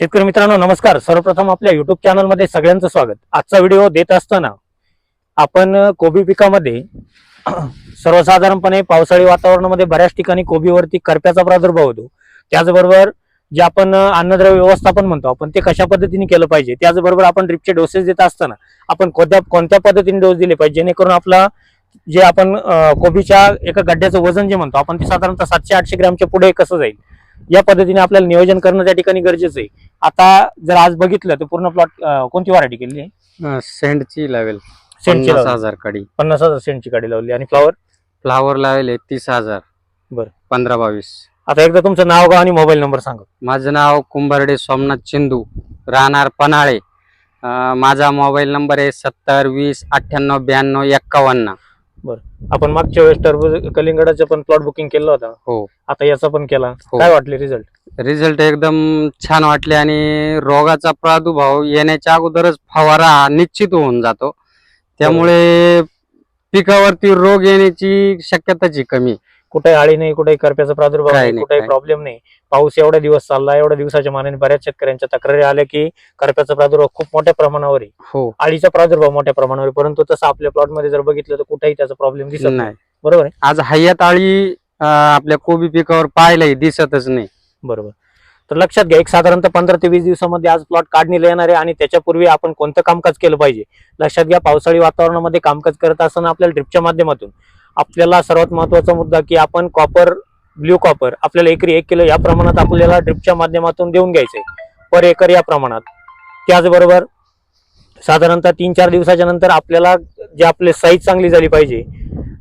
शेतकरी मित्रांनो नमस्कार. सर्वप्रथम आपल्या युट्यूब चॅनलमध्ये सगळ्यांचं स्वागत. आजचा व्हिडिओ देत असताना आपण कोबी पिकामध्ये सर्वसाधारणपणे पावसाळी वातावरणामध्ये बऱ्याच ठिकाणी कोबीवरती करप्याचा प्रादुर्भाव होतो. त्याचबरोबर जे आपण अन्नद्रव्य व्यवस्थापन म्हणतो आपण ते कशा पद्धतीने केलं पाहिजे? त्याचबरोबर आपण ड्रिपचे डोसेस देत असताना आपण कोणत्या कोणत्या पद्धतीने डोस दिले पाहिजे? जेणेकरून आपला जे आपण कोबीच्या एका गड्ड्याचं वजन जे म्हणतो आपण ते साधारणतः सातशे आठशे ग्रॅमच्या पुढे कसं जाईल? या पद्धतीने आपल्याला नियोजन करणं त्या ठिकाणी गरजेचं आहे. आता जर आज बघितलं तर पूर्ण प्लॉट कोणती व्हरायटी केली आहे? सेंटची लावेल. सेंटची पन्नास. हजार काडी. पन्नास हजार सेंटची गाडी लावली. आणि फ्लॉवर फ्लावर लावेल तीस हजार. बरं. पंधरा बावीस. आता एकदा तुमचं नाव गाव आणि मोबाईल नंबर सांगा. माझं नाव कुंभारडे सोमनाथ चिंदू राहणार पन्हाळे. अं, माझा मोबाईल नंबर आहे सत्तर वीस अठ्ठ्याण्णव ब्याण्णव एक्कावन्न. आपण मागच्या वेळेस टरबूज कलिंगडाचं पण प्लॉट बुकिंग केलं होतं. हो. आता याचा पण केला. हो. काय वाटले रिझल्ट रिझल्ट एकदम छान वाटले आणि रोगाचा प्रादुर्भाव येण्याच्या अगोदरच फवारा हा निश्चित होऊन जातो. त्यामुळे पिकावरती रोग येण्याची शक्यताची कमी. कुठे आळी नाही कुठे करप्याचा प्रादुर्भाव नाही कुठेही. प्रॉब्लेम नाही. पाऊस एवढा दिवस चालला एवढ्या दिवसाच्या मानाने बऱ्याच शेतकऱ्यांच्या तक्रारी आल्या की करप्याचा प्रादुर्भाव खूप मोठ्या प्रमाणावर आहे. हो. आळीचा प्रादुर्भाव मोठ्या प्रमाणावर परंतु तसं आपल्या प्लॉटमध्ये जर बघितलं तर कुठेही त्याचा प्रॉब्लेम दिसत नाही. बरोबर आहे? आज हय्यात आळी आपल्या कोबी पिकावर पाहायलाही दिसतच नाही. बरोबर. तर लक्षात घ्या एक साधारणतः पंधरा ते वीस दिवसामध्ये आज प्लॉट काढणीला येणार आहे आणि त्याच्यापूर्वी आपण कोणतं कामकाज केलं पाहिजे? लक्षात घ्या पावसाळी वातावरणामध्ये कामकाज करत असताना आपल्याला ड्रिपच्या माध्यमातून आपल्याला सर्वात महत्त्वाचा मुद्दा की आपण कॉपर ब्ल्यू कॉपर आपल्याला एकरी एक किलो या प्रमाणात आपल्याला ड्रिपच्या माध्यमातून देऊन घ्यायचे पर एकर या प्रमाणात. त्याचबरोबर साधारणतः तीन चार दिवसाच्या नंतर आपल्याला जे आपले साईज चांगली झाली पाहिजे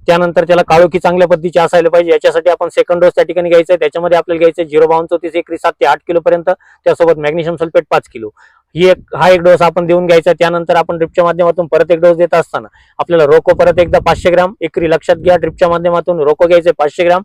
त्यानंतर त्याला काळोखी चांगल्या पद्धतीची असायला पाहिजे. याच्यासाठी आपण सेकंड डोस त्या ठिकाणी घ्यायचा आहे त्याच्यामध्ये आपल्याला घ्यायचं झिरो बावन चौतीस एकरी सात ते आठ किलोपर्यंत त्यासोबत मॅग्नेशियम सल्फेट पाच किलो. ही एक हा एक डोस आपण देऊन घ्यायचा. त्यानंतर आपण ड्रिपच्या माध्यमातून परत एक डोस देत असताना आपल्याला रोको परत एकदा पाचशे ग्राम. एकरी लक्षात घ्या ड्रिपच्या माध्यमातून रोको घ्यायचे पाचशे ग्राम.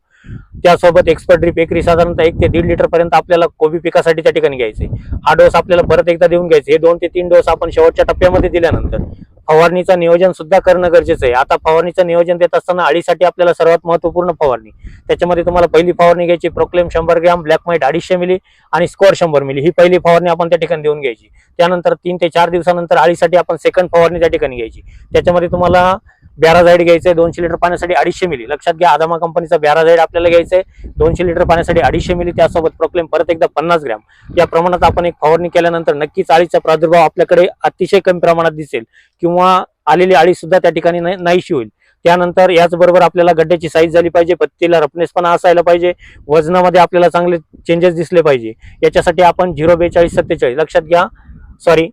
त्यासोबत एक्सपर्ट ड्रीप एकरी साधारणतः एक ते दीड लिटर पर्यंत आपल्याला कोबी पिकासाठी त्या ठिकाणी घ्यायचे. हा डोस आपल्याला परत एकदा देऊन घ्यायचे. हे दोन ते तीन डोस आपण शेवटच्या टप्प्यामध्ये दिल्यानंतर. फवारणीचं नियोजन सुद्धा करणं गरजेचं आहे. आता फवारणीचं नियोजन देत असताना अळीसाठी आपल्याला सर्वात महत्त्वपूर्ण फवारणी. त्याच्यामध्ये तुम्हाला पहिली फवारणी घ्यायची प्रोक्लेम शंभर ग्रॅम ब्लॅक माईट अडीचशे मिली आणि स्कोअर शंभर मिली ही पहिली फवारणी आपण त्या ठिकाणी देऊन घ्यायची. त्यानंतर तीन ते चार दिवसानंतर अळीसाठी आपण सेकंड फवारणी त्या ठिकाणी घ्यायची. त्याच्यामध्ये तुम्हाला बॅराझाईड घ्यायचंय दोनशे लिटर पाण्यासाठी अडीचशे मिली. लक्षात घ्या आदामा कंपनीचा बॅराझाईड आपल्याला घ्यायचंय दोनशे लिटर पाण्यासाठी अडीचशे मिली त्यासोबत प्रोक्लेम परत एकदा पन्नास ग्रॅम. या प्रमाणात आपण एक फवारणी केल्यानंतर नक्कीच चाळीचा प्रादुर्भाव आपल्याकडे अतिशय कमी प्रमाणात दिसेल किंवा आलेली आळी सुद्धा त्या ठिकाणी नाही- नाहीशी होईल. त्यानंतर याचबरोबर आपल्याला गड्ड्याची साईज झाली पाहिजे पत्तीला रफनेसपणा असायला पाहिजे वजनामध्ये आपल्याला चांगले चेंजेस दिसले पाहिजे. याच्यासाठी आपण झिरो बेचाळीस सत्तेचाळीस लक्षात घ्या सॉरी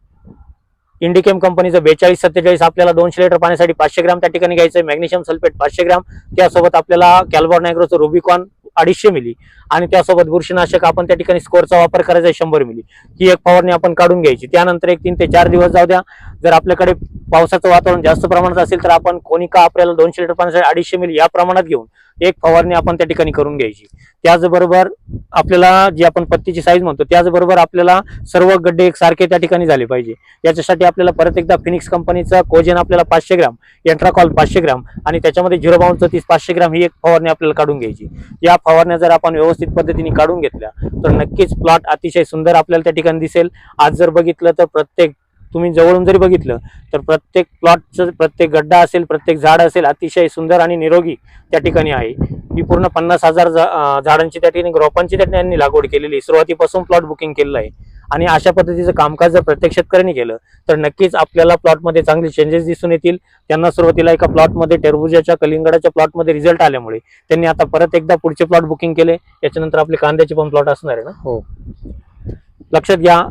इंडिकेम कंपनीचं बेचाळीस सत्तेचाळीस आपल्याला दोनशे लिटर पाण्यासाठी पाचशे ग्राम त्या ठिकाणी घ्यायचं आहे मॅग्नेशियम सल्फेट पाचशे ग्राम. त्यासोबत आपल्याला कॅल्बॉर नायग्रोचं रुबिकॉन अडीचशे मिली आणि त्यासोबत बुरशीनाशक आपण त्या ठिकाणी स्कोअरचा वापर करायचा आहे शंभर मिली ही एक फवारणी आपण काढून घ्यायची. त्यानंतर एक तीन ते चार दिवस जाऊ द्या. जर आपल्याकडे पावसाचं वातावरण जास्त प्रमाणात असेल तर आपण कोनिका आपल्याला दोनशे लिटर पाण्यासाठी अडीचशे मिली या प्रमाणात घेऊन एक फवारणी आपण त्या ठिकाणी करून घ्यायची. त्याचबरोबर आपल्याला जी आपण पत्तीची साईज म्हणतो त्याचबरोबर आपल्याला सर्व गड्डे एक सारखे त्या ठिकाणी झाले पाहिजे. याच्यासाठी आपल्याला परत एकदा फिनिक्स कंपनीचा कोजेन आपल्याला पाचशे ग्राम एंट्राकॉल पाचशे ग्राम आणि त्याच्यामध्ये झिरो बावन चौतीस पाचशे ग्राम ही एक फवारणी आपल्याला काढून घ्यायची. या फवारण्या जर आपण व्यवस्थित पद्धतीने काढून घेतल्या तर नक्कीच प्लॉट अतिशय सुंदर आपल्याला त्या ठिकाणी दिसेल. आज जर बघितलं तर प्रत्येक तुम्ही जवळून जरी बघितलं तर प्रत्येक प्लॉटचं प्रत्येक गड्डा असेल प्रत्येक झाड असेल अतिशय सुंदर आणि निरोगी त्या ठिकाणी आहे. ही पूर्ण पन्नास हजार झाडांची त्या ठिकाणी रोपांची त्या ठिकाणी लागवड केलेली आहे. सुरुवातीपासून प्लॉट बुकिंग केलेलं आहे. आणि अशा पद्धतीचं कामकाज जर प्रत्येक शेतकऱ्यांनी केलं तर नक्कीच आपल्याला प्लॉटमध्ये चांगले चेंजेस दिसून येतील. त्यांना सुरुवातीला एका प्लॉटमध्ये टरबुजाच्या कलिंगडाच्या प्लॉटमध्ये रिझल्ट आल्यामुळे त्यांनी आता परत एकदा पुढचे प्लॉट बुकिंग केले. याच्यानंतर आपले कांद्याचे पण प्लॉट असणार आहे ना? हो. लक्षात घ्या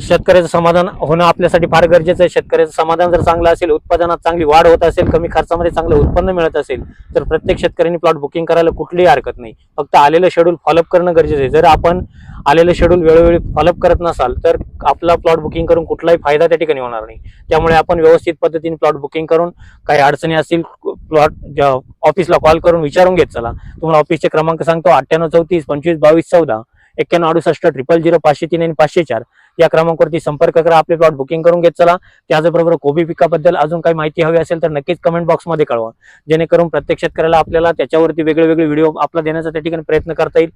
शेतकऱ्याचं समाधान होणं आपल्यासाठी फार गरजेचं आहे. शेतकऱ्याचं समाधान जर चांगलं असेल उत्पादनात चांगली वाढ होत असेल कमी खर्चामध्ये चांगलं उत्पन्न मिळत असेल तर प्रत्येक शेतकऱ्यांनी प्लॉट बुकिंग करायला कुठलीही हरकत नाही. फक्त आलेलं शेड्यूल फॉलोअप करणं गरजेचं आहे. जर आपण आलेलं शेड्यूल वेळोवेळी फॉलोअप करत नसाल तर आपला प्लॉट बुकिंग करून कुठलाही फायदा त्या ठिकाणी होणार नाही. त्यामुळे आपण व्यवस्थित पद्धतीने प्लॉट बुकिंग करून काही अडचणी असतील प्लॉट ऑफिसला कॉल करून विचारून घेत चला. तुम्हाला ऑफिसचे क्रमांक सांगतो अठ्ठ्याण्णव चौतीस पंचवीस बावीस चौदा. एक्क्याण्णव अडुसष्ट ट्रिपल झिरो पाचशे तीन आणि पाचशे चार. या क्रमांकावरती संपर्क करा आपले प्लॉट बुकिंग करून घेत चला. त्याचबरोबर कोबी पिकाबद्दल अजून काही माहिती हवी असेल तर नक्कीच कमेंट बॉक्समध्ये कळवा. जेणेकरून प्रत्येक शेतकऱ्याला आपल्याला त्याच्यावरती वेगळे वेगळे व्हिडिओ आपला देण्याचा त्या ठिकाणी प्रयत्न करता येईल.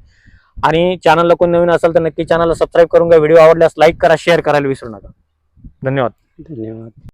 आणि चॅनलला कोण नवीन असेल तर नक्की चॅनलला सबस्क्राईब करून घ्या. व्हिडिओ आवडल्यास लाईक करा शेअर करायला विसरू नका. धन्यवाद. धन्यवाद.